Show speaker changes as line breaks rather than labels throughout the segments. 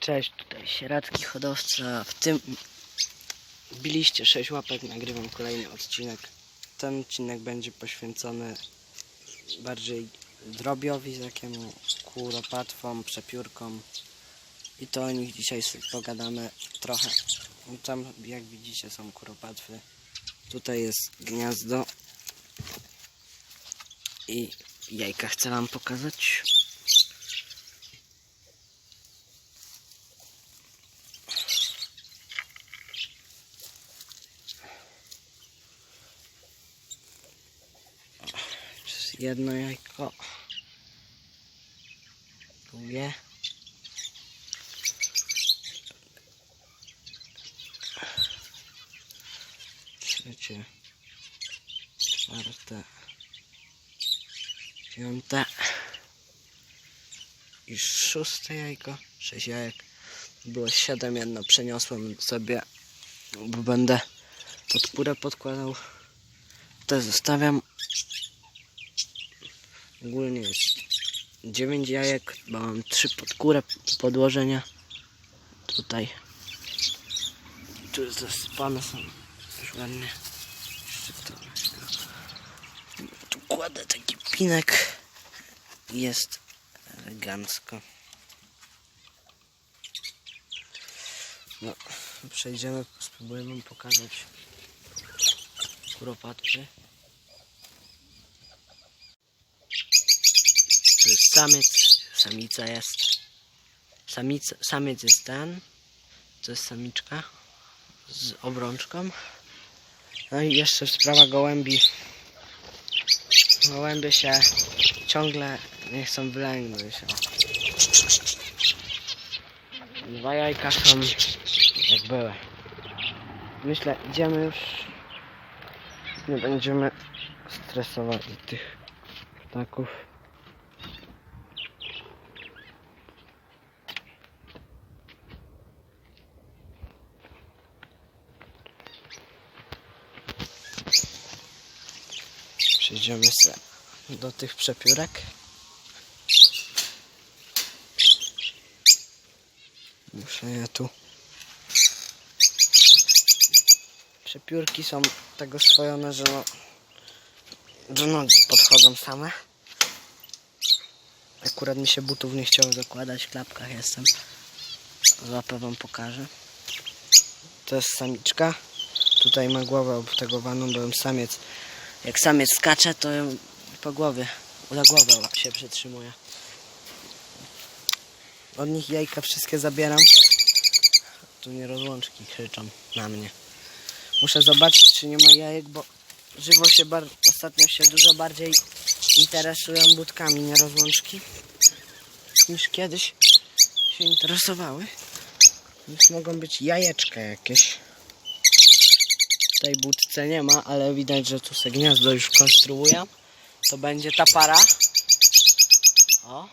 Cześć, tutaj Sieradki Hodowca. W tym biliście 6 łapek, nagrywam kolejny odcinek. Ten odcinek będzie poświęcony bardziej drobiowi, takiemu kuropatwom, przepiórkom. I to o nich dzisiaj sobie pogadamy trochę. Tam, jak widzicie, są kuropatwy. Tutaj jest gniazdo. I jajka chcę wam pokazać. Jedno jajko. Drugie. Trzecie. Czwarte. Piąte. I szóste jajko. Sześć jajek. Było siedem, jedno przeniosłem sobie, bo będę pod purę podkładał. Te zostawiam. Ogólnie jest 9 jajek, mam 3 pod podłożenia. Tutaj. Tu jest zasypane są już ładnie. Tu kładę taki pinek. Jest elegancko. No, przejdziemy, spróbujemy pokazać kuropatwy. To jest samiec, samica jest. Samica, samiec jest ten. To jest samiczka z obrączką. No i jeszcze sprawa gołębi. Gołębie się ciągle nie chcą wylęgnąć. Dwa jajka są jak były. Myślę, idziemy już. Nie będziemy stresowali tych ptaków. Przejdziemy se do tych przepiórek. Muszę je tu. Przepiórki są tego swojone, że no do nogi podchodzą same. Akurat mi się butów nie chciało zakładać, w klapkach jestem. Łapę wam pokażę. To jest samiczka. Tutaj ma głowę obtegowaną, byłem samiec. Jak samiec skacze, to po głowie, za głowę się przytrzymuje. Od nich jajka wszystkie zabieram. Tu nie rozłączki krzyczą na mnie. Muszę zobaczyć, czy nie ma jajek, bo żywo się bar- ostatnio się dużo bardziej interesują budkami, nie rozłączki, niż kiedyś się interesowały. Więc mogą być jajeczka jakieś. Tej budce nie ma, ale widać, że tu se gniazdo już konstruuję. To będzie ta para. O.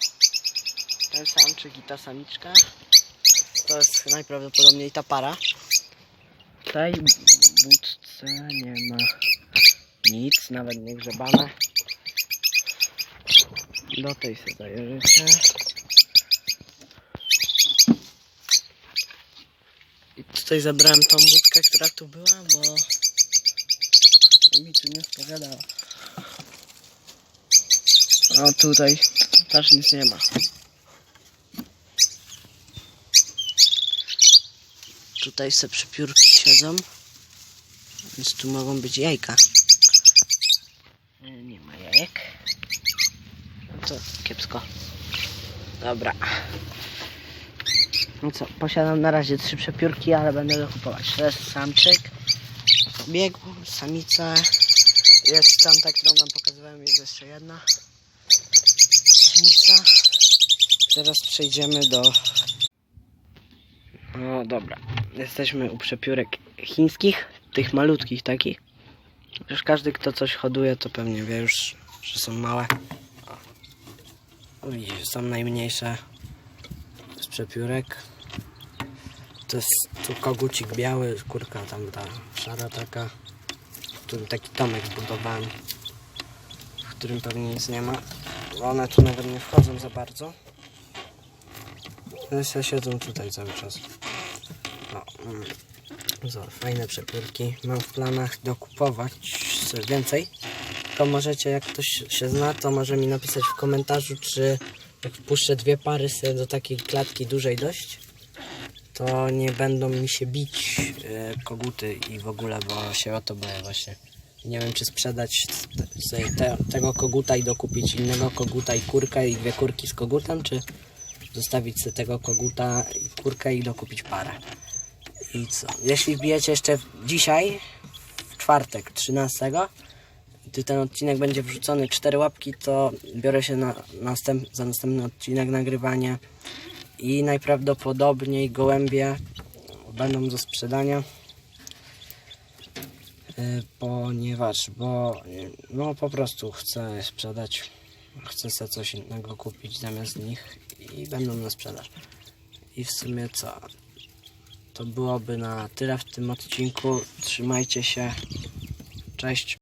Ten samczyk i ta samiczka. To jest najprawdopodobniej ta para. W tej budce nie ma nic, nawet nie grzebane. Do tej sobie zajeżdżę. Tutaj zabrałem tą budkę, która tu była, bo mi tu nie odpowiadała. A tutaj też nic nie ma. Tutaj se przepiórki siedzą, więc tu mogą być jajka. E, Nie ma jajek. No to kiepsko. Dobra. No co, posiadam na razie trzy przepiórki, ale będę dokupować. To jest samczyk, biegł, samica, jest tamta, którą wam pokazywałem, jest jeszcze jedna samica. Teraz przejdziemy do... No dobra, jesteśmy u przepiórek chińskich, tych malutkich takich. Już każdy, kto coś hoduje, to pewnie wie już, że są małe. Widzisz, są najmniejsze z przepiórek. To jest tu kogucik biały, kurka tam ta szara taka. Tu taki domek zbudowałem, w którym pewnie nic nie ma. One tu nawet nie wchodzą za bardzo. One se siedzą tutaj cały czas. O, mm. Zobacz, fajne przepórki. Mam w planach dokupować więcej. To możecie, jak ktoś się zna, to może mi napisać w komentarzu, czy jak wpuszczę dwie pary sobie do takiej klatki dużej dość, to nie będą mi się bić e, koguty i w ogóle, bo się o to boję właśnie. Nie wiem, czy sprzedać sobie te, tego koguta i dokupić innego koguta i kurkę i dwie kurki z kogutem, czy zostawić sobie tego koguta i kurkę i dokupić parę. I co? Jeśli wbijecie jeszcze dzisiaj, w czwartek 13, gdy ten odcinek będzie wrzucony 4 łapki, to biorę się na następ, za następny odcinek nagrywania i najprawdopodobniej gołębie będą do sprzedania. Y, Ponieważ, bo no po prostu chcę sprzedać. Chcę sobie coś innego kupić zamiast nich i będą na sprzedaż. I w sumie co? To byłoby na tyle w tym odcinku. Trzymajcie się. Cześć.